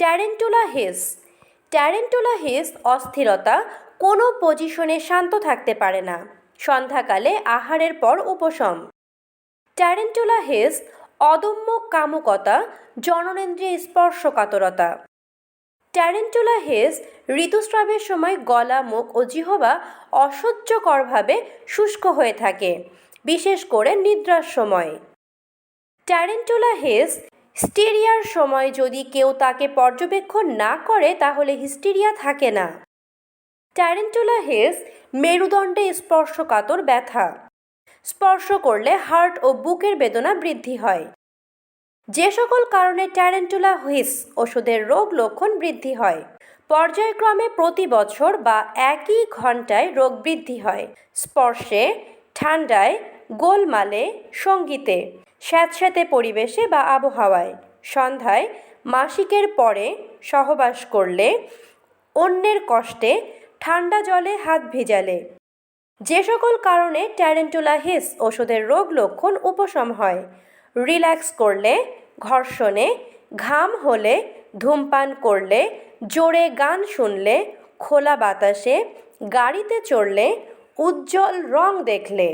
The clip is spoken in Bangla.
ট্যারেন্টুলা হিস। ট্যারেন্টুলা হিস অস্থিরতা কোনো পজিশনে শান্ত থাকতে পারে না। সন্ধ্যাকালে আহারের পর উপশম। ট্যারেন্টুলা হিস অদম্য কামুকতা, জননেন্দ্রিয় স্পর্শকাতরতা। ট্যারেন্টুলা হিস ঋতুস্রাবের সময় গলা, মুখ ও জিহবা অসহ্যকরভাবে শুষ্ক হয়ে থাকে, বিশেষ করে নিদ্রার সময়। ট্যারেন্টুলা হিস হিস্টেরিয়ার সময় যদি কেউ তাকে পর্যবেক্ষণ না করে, তাহলে হিস্টেরিয়া থাকে না। ট্যারেন্টুলা হিস মেরুদণ্ডে স্পর্শকাতর ব্যথা। স্পর্শ করলে হার্ট ও বুকের বেদনা বৃদ্ধি হয়। যে সকল কারণে ট্যারেন্টুলা হুইস ওষুধের রোগ লক্ষণ বৃদ্ধি হয়। পর্যায়ক্রমে প্রতি বছর বা একই ঘন্টায় রোগ বৃদ্ধি হয়। স্পর্শে, ঠান্ডায়, গোলমালে, সঙ্গীতে। স্যাঁতস্যাঁতে পরিবেশে বা আবহাওয়ায়। সন্ধ্যায় মাসিকের পরে সহবাস করলে অন্যের কষ্টে ঠান্ডা জলে হাত ভেজালে। যে সকল কারণে ট্যারেন্টুলা হিস ওষুধের রোগ লক্ষণ উপশম হয়। রিল্যাক্স করলে ঘর্ষণে, ঘাম হলে ধূমপান করলে, জোরে গান শুনলে, খোলা বাতাসে, গাড়িতে চড়লে, উজ্জ্বল রং দেখলে।